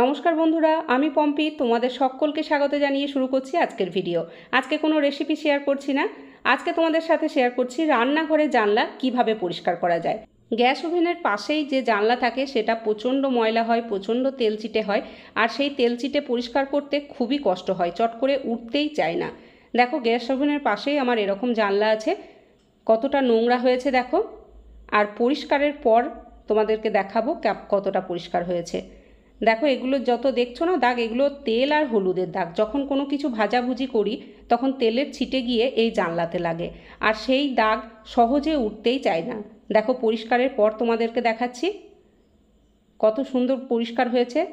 নমস্কার বন্ধুরা, আমি পম্পি, তোমাদের সকলকে স্বাগত জানিয়ে শুরু করছি আজকের ভিডিও। আজকে কোনো রেসিপি শেয়ার করছি না। আজকে তোমাদের সাথে শেয়ার করছি রান্নাঘরে জানলা কীভাবে পরিষ্কার করা যায়। গ্যাস ওভেনের পাশেই যে জানলা থাকে, সেটা প্রচণ্ড ময়লা হয়, প্রচণ্ড তেলচিটে হয়, আর সেই তেলচিটে পরিষ্কার করতে খুবই কষ্ট হয়, চট করে উঠতেই চায় না। দেখো, গ্যাস ওভেনের পাশেই আমার এরকম জানলা আছে। কতটা নোংরা হয়েছে দেখো। আর পরিষ্কারের পর তোমাদেরকে দেখাবো কতটা পরিষ্কার হয়েছে। দেখো, এগুলো যত দেখছ না দাগ, এগুলো তেল আর হলুদের দাগ। যখন কোনো কিছু ভাজাভুজি করি, তখন তেলের ছিটে গিয়ে এই জানলাতে লাগে। আর সেই দাগ সহজে উঠতেই চায় না। দেখো, পরিষ্কারের পর তোমাদেরকে দেখাচ্ছি। কত সুন্দর পরিষ্কার হয়েছে।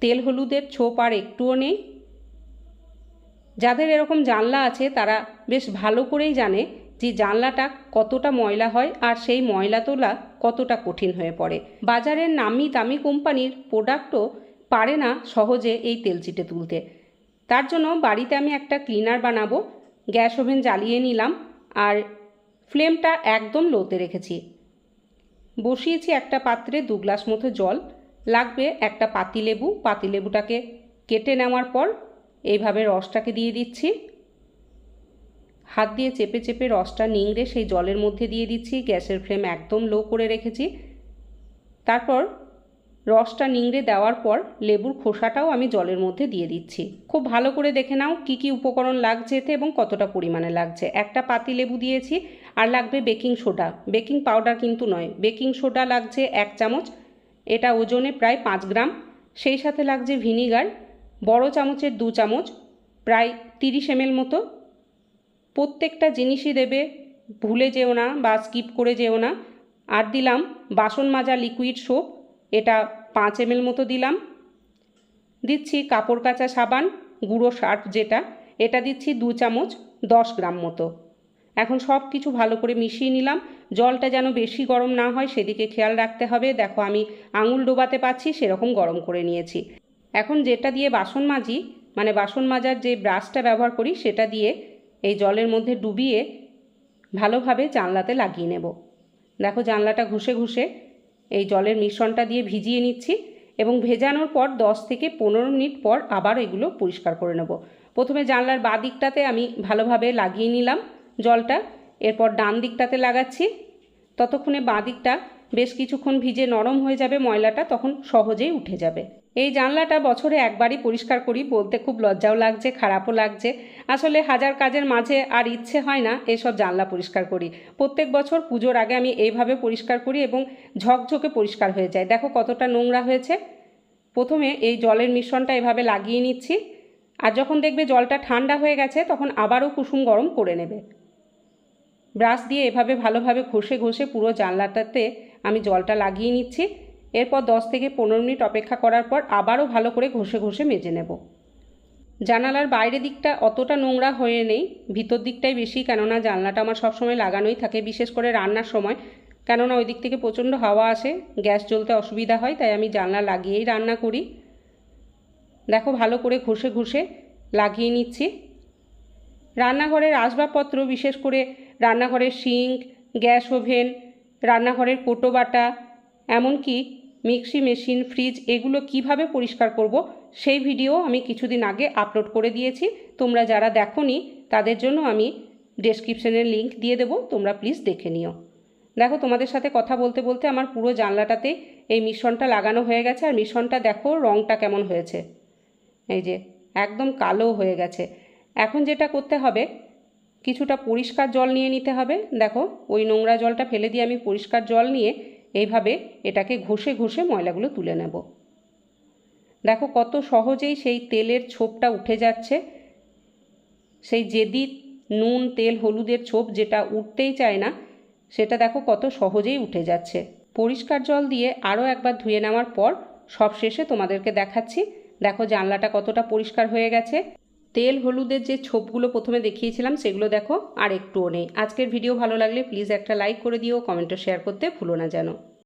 তেল হলুদের ছোপ আর একটুও নেই। যাদের এরকম জানলা আছে, তারা বেশ ভালো করেই জানে যে জানলাটা কতটা ময়লা হয় আর সেই ময়লা তোলা কতটা কঠিন হয়ে পড়ে। বাজারের নামি দামি কোম্পানির প্রোডাক্টও পারে না সহজে এই তেলচিটে তুলতে। তার জন্য বাড়িতে আমি একটা ক্লিনার বানাবো, গ্যাস ওভেন জ্বালিয়ে নিলাম আর ফ্লেমটা একদম লোতে রেখেছি। বসিয়েছি একটা পাত্রে দু গ্লাস মতো জল, লাগবে একটা পাতিলেবু। পাতিলেবুটাকে কেটে নেওয়ার পর এইভাবে রসটাকে দিয়ে দিচ্ছি। হাত দিয়ে চেপে চেপে রসটা নিংড়ে সেই জলের মধ্যে দিয়ে দিচ্ছি, গ্যাসের ফ্লেম একদম লো করে রেখেছি। তারপর রসটা নিংড়ে দেওয়ার পর লেবুর খোসাটাও আমি জলের মধ্যে দিয়ে দিচ্ছি। খুব ভালো করে দেখে নাও কি কি উপকরণ লাগছে এতে এবং কতটা পরিমাণে লাগছে। একটা পাতি লেবু দিয়েছি আর লাগবে বেকিং সোডা। বেকিং পাউডার কিন্তু নয়, বেকিং সোডা লাগছে এক চামচ, এটা ওজনে প্রায় পাঁচ গ্রাম। সেই সাথে লাগছে ভিনিগার, বড় চামচের দু চামচ, প্রায় তিরিশ এমএল মতো। প্রত্যেকটা জিনিসই দেবে, ভুলে যেও না বা স্কিপ করে যেও না। আর দিলাম বাসন মাজা লিকুইড সোপ এটা পাঁচ এমএল মতো দিলাম। দিচ্ছি কাপড় কাচা সাবান, গুঁড়ো সার্ফ যেটা, এটা দিচ্ছি দু চামচ দশ গ্রাম মতো। এখন সব কিছু ভালো করে মিশিয়ে নিলাম। জলটা যেন বেশি গরম না হয় সেদিকে খেয়াল রাখতে হবে। দেখো আমি আঙুল ডোবাতে পাচ্ছি, সেরকম গরম করে নিয়েছি। এখন যেটা দিয়ে বাসন মাজি মানে বাসন মাজার যে ব্রাশটা ব্যবহার করি, সেটা দিয়ে এই জলের মধ্যে ডুবিয়ে ভালোভাবে জানলাতে লাগিয়ে নেব। দেখো জানলাটা ঘষে ঘষে এই জলের মিশ্রণটা দিয়ে ভিজিয়ে নিচ্ছি এবং ভেজানোর পর দশ থেকে পনেরো মিনিট পর আবার এগুলো পরিষ্কার করে নেব। প্রথমে জানলার বাঁ দিকটাতে আমি ভালোভাবে লাগিয়ে নিলাম জলটা, এরপর ডান দিকটাতে লাগাচ্ছি। ততক্ষণে বাঁ দিকটা বেশ কিছুক্ষণ ভিজে নরম হয়ে যাবে ময়লাটা, তখন সহজেই উঠে যাবে। এই জানলাটা বছরে একবারই পরিষ্কার করি, বলতে খুব লজ্জাও লাগছে, খারাপও লাগছে। আসলে হাজার কাজের মাঝে আর ইচ্ছে হয় না এসব জানলা পরিষ্কার করি। প্রত্যেক বছর পুজোর আগে আমি এইভাবে পরিষ্কার করি এবং ঝকঝকে পরিষ্কার হয়ে যায়। দেখো কতটা নোংরা হয়েছে। প্রথমে এই জলের মিশ্রণটা এভাবে লাগিয়ে নিচ্ছি। আর যখন দেখবে জলটা ঠান্ডা হয়ে গেছে, তখন আবারও কুসুম গরম করে নেবে। ব্রাশ দিয়ে এভাবে ভালোভাবে ঘষে ঘষে পুরো জানলাটাতে আমি জলটা লাগিয়ে নিচ্ছি। এরপর দশ থেকে পনেরো মিনিট অপেক্ষা করার পর আবারও ভালো করে ঘষে ঘষে মেজে নেব। জানালার বাইরের দিকটা অতটা নোংরা হয়ে নেই, ভিতর দিকটাই বেশি, কেননা জানলাটা আমার সবসময় লাগানোই থাকে, বিশেষ করে রান্নার সময়। কেননা ওই দিক থেকে প্রচণ্ড হাওয়া আসে, গ্যাস জ্বলতে অসুবিধা হয়, তাই আমি জানলা লাগিয়েই রান্না করি। দেখো, ভালো করে ঘষে ঘষে লাগিয়ে নিচ্ছি। রান্নাঘরের আসবাবপত্র, বিশেষ করে রান্নাঘরের সিঙ্ক, গ্যাস ওভেন, রান্নাঘরের কোটো বাটা এমনকি মিক্সি মেশিন, ফ্রিজ এগুলো কীভাবে পরিষ্কার করব সেই ভিডিও আমি কিছুদিন আগে আপলোড করে দিয়েছি। তোমরা যারা দেখোনি, তাদের জন্য আমি ডেসক্রিপশনের লিংক দিয়ে দেবো, তোমরা প্লিজ দেখে নিও। দেখো, তোমাদের সাথে কথা বলতে বলতে আমার পুরো জানলাটাতে এই মিশ্রণটা লাগানো হয়ে গেছে। আর মিশ্রণটা দেখো রঙটা কেমন হয়েছে। এই যে, একদম কালো হয়ে গেছে। এখন যেটা করতে হবে, কিছুটা পরিষ্কার জল নিয়ে নিতে হবে। দেখো, ওই নোংরা জলটা ফেলে দিয়ে আমি পরিষ্কার জল নিয়ে এইভাবে এটাকে ঘষে ঘষে ময়লাগুলো তুলে নেব। দেখো কত সহজেই সেই তেলের ছোপটা উঠে যাচ্ছে। সেই জেদি নুন, তেল, হলুদের ছোপ যেটা উঠতেই চায় না, সেটা দেখো কত সহজেই উঠে যাচ্ছে। পরিষ্কার জল দিয়ে আরও একবার ধুয়ে নেওয়ার পর সব শেষে তোমাদেরকে দেখাচ্ছি। দেখো জানলাটা কতটা পরিষ্কার হয়ে গেছে। তেল হলুদের যে ছোপগুলো প্রথমে দেখিয়েছিলাম, সেগুলো দেখো আর একটুও নেই। আজকের ভিডিও ভালো লাগলে প্লিজ একটা লাইক করে দিও কমেন্টও শেয়ার করতে ভুলো না যেন।